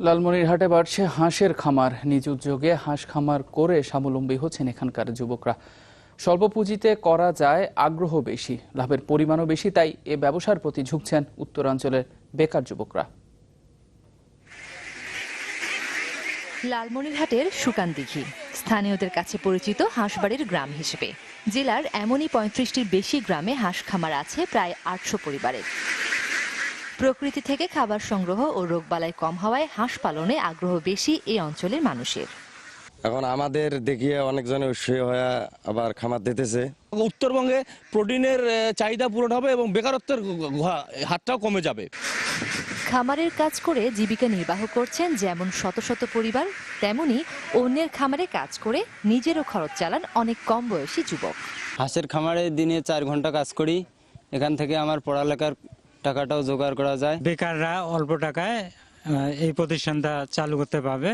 লালমনিরহাটে বাড়ছে হাঁসের খামার। নিজ উদ্যোগে হাঁস খামার করে স্বাবলম্বী হচ্ছেন এখানকার যুবকরা। স্বল্প পুঁজিতে করা যায় আগ্রহ বেশি, লাভের পরিমাণও বেশি, তাই এ ব্যবসার প্রতি ঝুঁকছেন উত্তরাঞ্চলের বেকার যুবকরা। লালমনিরহাটের সুকান দিঘি, স্থানীয়দের কাছে পরিচিত হাঁসবাড়ির গ্রাম হিসেবে। জেলার এমনই পঁয়ত্রিশটির বেশি গ্রামে হাঁস খামার আছে প্রায় আটশো পরিবারের। প্রকৃতি থেকে খাবার সংগ্রহ ও রোগবালাই কম হওয়ায় হাঁস পালনে আগ্রহ বেশি এই অঞ্চলের মানুষের। এখন আমাদের দেখিয়ে অনেকজনে উৎসাহী হয়ে আবার খামার দিতেছে। উত্তরবঙ্গে প্রোটিনের চাহিদা পূরণ হবে এবং বেকারত্বের হারটাও কমে যাবে। খামারের কাজ করে জীবিকা নির্বাহ করছেন যেমন শত শত পরিবার তেমনি অন্যের খামারে কাজ করে নিজেরও খরচ চালান অনেক কম বয়সী যুবক। হাঁসের খামারে দিনে চার ঘণ্টা কাজ করি। এখান থেকে আমার পড়ালেখার টাকাটাও জোগাড় করা যায়। বেকাররা অল্প টাকায় এই প্রতিষ্ঠানটা চালু করতে পারবে।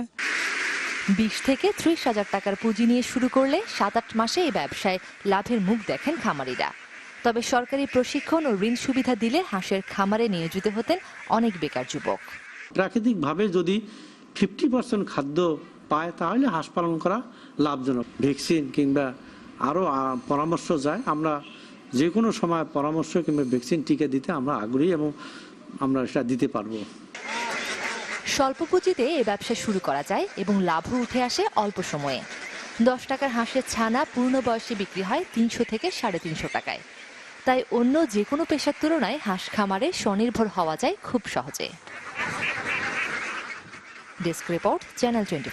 বিশ থেকে ত্রিশ হাজার টাকার পুঁজি নিয়ে শুরু করলে সাত আট মাসে এই ব্যবসায় লাভের মুখ দেখেন খামারিরা। তবে সরকারি প্রশিক্ষণ ও ঋণ সুবিধা দিলে হাঁসের খামারে নিয়োজিত হতেন অনেক বেকার যুবক। প্রাকৃতিকভাবে যদি ফিফটি পার্সেন্ট খাদ্য পায় তাহলে হাঁস পালন করা লাভজনক। ভ্যাকসিন কিংবা আরও পরামর্শ যায়। আমরা যে কোনো সময় পরামর্শ কিংবা ভ্যাকসিন টিকা দিতে আমরা আগ্রহী এবং আমরা সেটা দিতে পারব। স্বল্প পুঁজিতে এই ব্যবসা শুরু করা যায় এবং লাভও উঠে আসে অল্প সময়ে। দশ টাকার হাঁসের ছানা পূর্ণ বয়সে বিক্রি হয় তিনশো থেকে সাড়ে তিনশো টাকায়। তাই অন্য যে কোনো পেশার তুলনায় হাঁস খামারে স্বনির্ভর হওয়া যায় খুব সহজে। Desk report, channel twenty